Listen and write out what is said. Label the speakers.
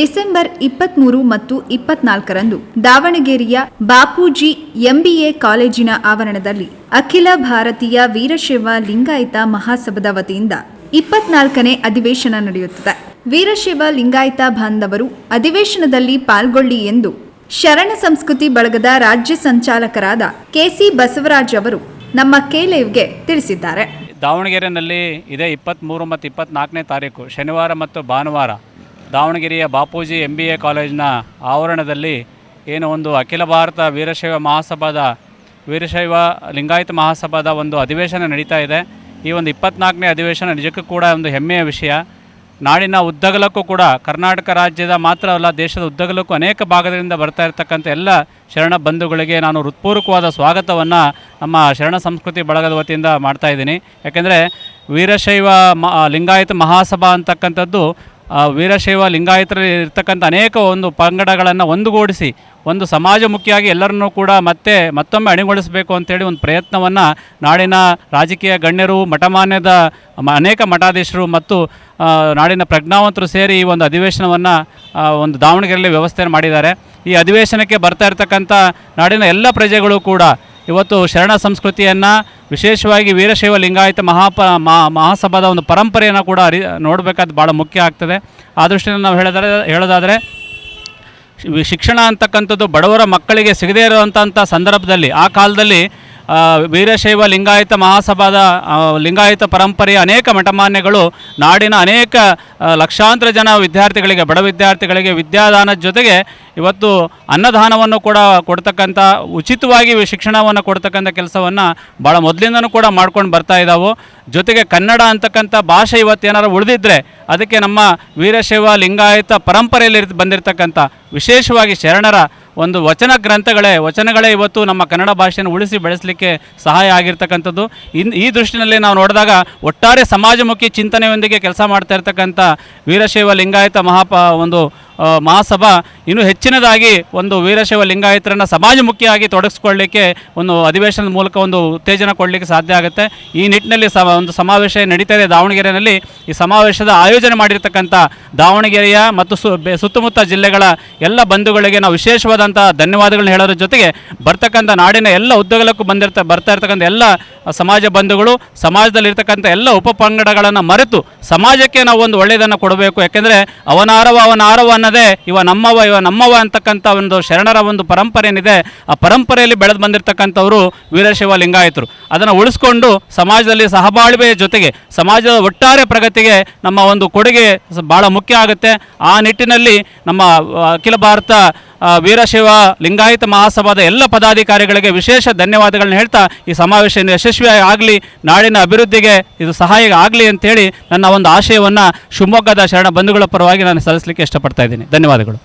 Speaker 1: December ಇಪ್ಪತ್ಮೂರು ಮತ್ತು ಇಪ್ಪತ್ನಾಲ್ಕರಂದು ದಾವಣಗೆರೆಯ ಬಾಪೂಜಿ ಎಂಬಿಎ ಕಾಲೇಜಿನ ಆವರಣದಲ್ಲಿ ಅಖಿಲ ಭಾರತೀಯ ವೀರಶೈವ ಲಿಂಗಾಯತ ಮಹಾಸಭದ ವತಿಯಿಂದ ಇಪ್ಪತ್ನಾಲ್ಕನೇ ಅಧಿವೇಶನ ನಡೆಯುತ್ತದೆ. ವೀರಶೈವ ಲಿಂಗಾಯತ ಬಾಂಧವರು ಅಧಿವೇಶನದಲ್ಲಿ ಪಾಲ್ಗೊಳ್ಳಿ ಎಂದು ಶರಣ ಸಂಸ್ಕೃತಿ ಬಳಗದ ರಾಜ್ಯ ಸಂಚಾಲಕರಾದ ಕೆಸಿ ಬಸವರಾಜ್ ಅವರು ನಮ್ಮ ಕೇಲೇವ್ಗೆ ತಿಳಿಸಿದ್ದಾರೆ.
Speaker 2: ದಾವಣಗೆರೆಯಲ್ಲಿ ಇದೇ ಇಪ್ಪತ್ತ್ಮೂರು ಮತ್ತು ಇಪ್ಪತ್ತ್ನಾಲ್ಕನೇ ತಾರೀಕು, ಶನಿವಾರ ಮತ್ತು ಭಾನುವಾರ. ದಾವಣಗೆರೆಯ ಬಾಪೂಜಿ ಎಂ ಬಿ ಎ ಕಾಲೇಜಿನ ಆವರಣದಲ್ಲಿ ಏನು ಒಂದು ಅಖಿಲ ಭಾರತ ವೀರಶೈವ ಮಹಾಸಭಾದ, ವೀರಶೈವ ಲಿಂಗಾಯತ ಮಹಾಸಭಾದ ಒಂದು ಅಧಿವೇಶನ ನಡೀತಾ ಇದೆ. ಈ ಒಂದು ಇಪ್ಪತ್ನಾಲ್ಕನೇ ಅಧಿವೇಶನ ನಿಜಕ್ಕೂ ಕೂಡ ಒಂದು ಹೆಮ್ಮೆಯ ವಿಷಯ. ನಾಡಿನ ಉದ್ದಗಲಕ್ಕೂ ಕೂಡ ಕರ್ನಾಟಕ ರಾಜ್ಯದ ಮಾತ್ರ ಅಲ್ಲ, ದೇಶದ ಉದ್ದಗಲಕ್ಕೂ ಅನೇಕ ಭಾಗದಿಂದ ಬರ್ತಾ ಇರತಕ್ಕಂಥ ಎಲ್ಲ ಶರಣ ಬಂಧುಗಳಿಗೆ ನಾನು ಹೃತ್ಪೂರ್ವಕವಾದ ಸ್ವಾಗತವನ್ನು ನಮ್ಮ ಶರಣ ಸಂಸ್ಕೃತಿ ಬಳಗದ ವತಿಯಿಂದ ಮಾಡ್ತಾ ಇದ್ದೀನಿ. ಯಾಕೆಂದರೆ ವೀರಶೈವ ಮ, ಲಿಂಗಾಯತ ಮಹಾಸಭಾ ಅಂತಕ್ಕಂಥದ್ದು ವೀರಶೈವ ಲಿಂಗಾಯತರಲ್ಲಿ ಇರ್ತಕ್ಕಂಥ ಅನೇಕ ಒಂದು ಪಂಗಡಗಳನ್ನು ಒಂದುಗೂಡಿಸಿ, ಒಂದು ಸಮಾಜಮುಖಿಯಾಗಿ ಎಲ್ಲರನ್ನೂ ಕೂಡ ಮತ್ತೆ ಮತ್ತೊಮ್ಮೆ ಅಣಿಗೊಳಿಸಬೇಕು ಅಂತೇಳಿ ಒಂದು ಪ್ರಯತ್ನವನ್ನು ನಾಡಿನ ರಾಜಕೀಯ ಗಣ್ಯರು, ಮಠಮಾನ್ಯದ ಅನೇಕ ಮಠಾಧೀಶರು ಮತ್ತು ನಾಡಿನ ಪ್ರಜ್ಞಾವಂತರು ಸೇರಿ ಈ ಒಂದು ಅಧಿವೇಶನವನ್ನು ಒಂದು ದಾವಣಗೆರೆಯಲ್ಲಿ ವ್ಯವಸ್ಥೆ ಮಾಡಿದ್ದಾರೆ. ಈ ಅಧಿವೇಶನಕ್ಕೆ ಬರ್ತಾ ಇರತಕ್ಕಂಥ ನಾಡಿನ ಎಲ್ಲ ಪ್ರಜೆಗಳು ಕೂಡ ಇವತ್ತು ಶರಣ ಸಂಸ್ಕೃತಿಯನ್ನು ವಿಶೇಷವಾಗಿ ವೀರಶೈವ ಲಿಂಗಾಯತ ಮಹಾಪ ಮಹಾ ಮಹಾಸಭಾದ ಒಂದು ಪರಂಪರೆಯನ್ನು ಕೂಡ ಅರಿ, ನೋಡಬೇಕಾದ ಭಾಳ ಮುಖ್ಯ ಆಗ್ತದೆ. ಆ ದೃಷ್ಟಿಯಿಂದ ನಾವು ಹೇಳಿದರೆ ಹೇಳೋದಾದರೆ ಶಿಕ್ಷಣ ಅಂತಕ್ಕಂಥದ್ದು ಬಡವರ ಮಕ್ಕಳಿಗೆ ಸಿಗದೇ ಇರುವಂಥ ಸಂದರ್ಭದಲ್ಲಿ, ಆ ಕಾಲದಲ್ಲಿ ವೀರಶೈವ ಲಿಂಗಾಯತ ಮಹಾಸಭಾದ ಲಿಂಗಾಯತ ಪರಂಪರೆಯ ಅನೇಕ ಮಠಮಾನ್ಯಗಳು ನಾಡಿನ ಅನೇಕ ಲಕ್ಷಾಂತರ ಜನ ವಿದ್ಯಾರ್ಥಿಗಳಿಗೆ, ಬಡ ವಿದ್ಯಾರ್ಥಿಗಳಿಗೆ ವಿದ್ಯಾದಾನದ ಜೊತೆಗೆ ಇವತ್ತು ಅನ್ನದಾನವನ್ನು ಕೂಡ ಕೊಡ್ತಕ್ಕಂಥ, ಉಚಿತವಾಗಿ ಶಿಕ್ಷಣವನ್ನು ಕೊಡ್ತಕ್ಕಂಥ ಕೆಲಸವನ್ನು ಭಾಳ ಮೊದಲಿಂದನೂ ಕೂಡ ಮಾಡ್ಕೊಂಡು ಬರ್ತಾ ಇದ್ದಾವೆ ಜೊತೆಗೆ ಕನ್ನಡ ಅಂತಕ್ಕಂಥ ಭಾಷೆ ಇವತ್ತು ಏನಾರು ಉಳಿದಿದ್ದರೆ ಅದಕ್ಕೆ ನಮ್ಮ ವೀರಶೈವ ಲಿಂಗಾಯತ ಪರಂಪರೆಯಲ್ಲಿ ಬಂದಿರತಕ್ಕಂಥ ವಿಶೇಷವಾಗಿ ಶರಣರ ಒಂದು ವಚನ ಗ್ರಂಥಗಳೇ, ವಚನಗಳೇ ಇವತ್ತು ನಮ್ಮ ಕನ್ನಡ ಭಾಷೆಯನ್ನು ಉಳಿಸಿ ಬೆಳೆಸಲಿಕ್ಕೆ ಸಹಾಯ ಆಗಿರ್ತಕ್ಕಂಥದ್ದು. ಇನ್, ಈ ದೃಷ್ಟಿನಲ್ಲಿ ನಾವು ನೋಡಿದಾಗ ಒಟ್ಟಾರೆ ಸಮಾಜಮುಖಿ ಚಿಂತನೆಯೊಂದಿಗೆ ಕೆಲಸ ಮಾಡ್ತಾ ಇರ್ತಕ್ಕಂಥ ವೀರಶೈವ ಲಿಂಗಾಯತ ಮಹಾಪ, ಒಂದು ಮಹಾಸಭಾ ಇನ್ನೂ ಹೆಚ್ಚಿನದಾಗಿ ಒಂದು ವೀರಶೈವ ಲಿಂಗಾಯತರನ್ನು ಸಮಾಜಮುಖಿಯಾಗಿ ತೊಡಗಿಸ್ಕೊಳ್ಳಿಕ್ಕೆ ಒಂದು ಅಧಿವೇಶನದ ಮೂಲಕ ಒಂದು ಉತ್ತೇಜನ ಕೊಡಲಿಕ್ಕೆ ಸಾಧ್ಯ ಆಗುತ್ತೆ. ಈ ನಿಟ್ಟಿನಲ್ಲಿ ಸ ಒಂದು ಸಮಾವೇಶ ನಡೀತಾ ಇದೆ ದಾವಣಗೆರೆಯಲ್ಲಿ. ಈ ಸಮಾವೇಶದ ಆಯೋಜನೆ ಮಾಡಿರ್ತಕ್ಕಂಥ ದಾವಣಗೆರೆಯ ಮತ್ತು ಸು ಸುತ್ತಮುತ್ತ ಜಿಲ್ಲೆಗಳ ಎಲ್ಲ ಬಂಧುಗಳಿಗೆ ನಾವು ವಿಶೇಷವಾದಂಥ ಧನ್ಯವಾದಗಳನ್ನ ಹೇಳೋದ್ರ ಜೊತೆಗೆ ಬರ್ತಕ್ಕಂಥ ನಾಡಿನ ಎಲ್ಲ ಉದ್ಯೋಗಕ್ಕೂ ಬಂದಿರ್ತ, ಬರ್ತಾ ಇರ್ತಕ್ಕಂಥ ಎಲ್ಲ ಸಮಾಜ ಬಂಧುಗಳು, ಸಮಾಜದಲ್ಲಿರ್ತಕ್ಕಂಥ ಎಲ್ಲ ಉಪಪಂಗಡಗಳನ್ನು ಮರೆತು ಸಮಾಜಕ್ಕೆ ನಾವು ಒಂದು ಒಳ್ಳೆಯದನ್ನು ಕೊಡಬೇಕು. ಯಾಕೆಂದರೆ ಅವನಾರವ ಅವನಾರವ ಅನ್ನೋದೇ ಇವ ನಮ್ಮವ ಇವ ನಮ್ಮವ ಅಂತಕ್ಕಂಥ ಒಂದು ಶರಣರ ಒಂದು ಪರಂಪರೆ ಏನಿದೆ, ಆ ಪರಂಪರೆಯಲ್ಲಿ ಬೆಳೆದು ಬಂದಿರತಕ್ಕಂಥವರು ವೀರಶೈವ ಲಿಂಗಾಯತರು. ಅದನ್ನು ಉಳಿಸ್ಕೊಂಡು ಸಮಾಜದಲ್ಲಿ ಸಹಬಾಳ್ವೆಯ ಜೊತೆಗೆ, ಸಮಾಜದ ಒಟ್ಟಾರೆ ಪ್ರಗತಿಗೆ ನಮ್ಮ ಒಂದು ಕೊಡುಗೆ ಭಾಳ ಮುಖ್ಯ ಆಗುತ್ತೆ. ಆ ನಿಟ್ಟಿನಲ್ಲಿ ನಮ್ಮ ಅಖಿಲ ಭಾರತ ವೀರಶೈವ ಲಿಂಗಾಯತ ಮಹಾಸಭಾದ ಎಲ್ಲ ಪದಾಧಿಕಾರಿಗಳಿಗೆ ವಿಶೇಷ ಧನ್ಯವಾದಗಳನ್ನು ಹೇಳ್ತಾ ಈ ಸಮಾವೇಶ ಯಶಸ್ವಿಯಾಗಿ ಆಗಲಿ, ನಾಡಿನ ಅಭಿವೃದ್ಧಿಗೆ ಇದು ಸಹಾಯ ಆಗಲಿ ಅಂತೇಳಿ ನನ್ನ ಒಂದು ಆಶಯವನ್ನು ಶಿವಮೊಗ್ಗದ ಶರಣ ಬಂಧುಗಳ ಪರವಾಗಿ ನಾನು ಸಲ್ಲಿಸಲಿಕ್ಕೆ ಇಷ್ಟಪಡ್ತಾ ಇದ್ದೀನಿ. ಧನ್ಯವಾದಗಳು.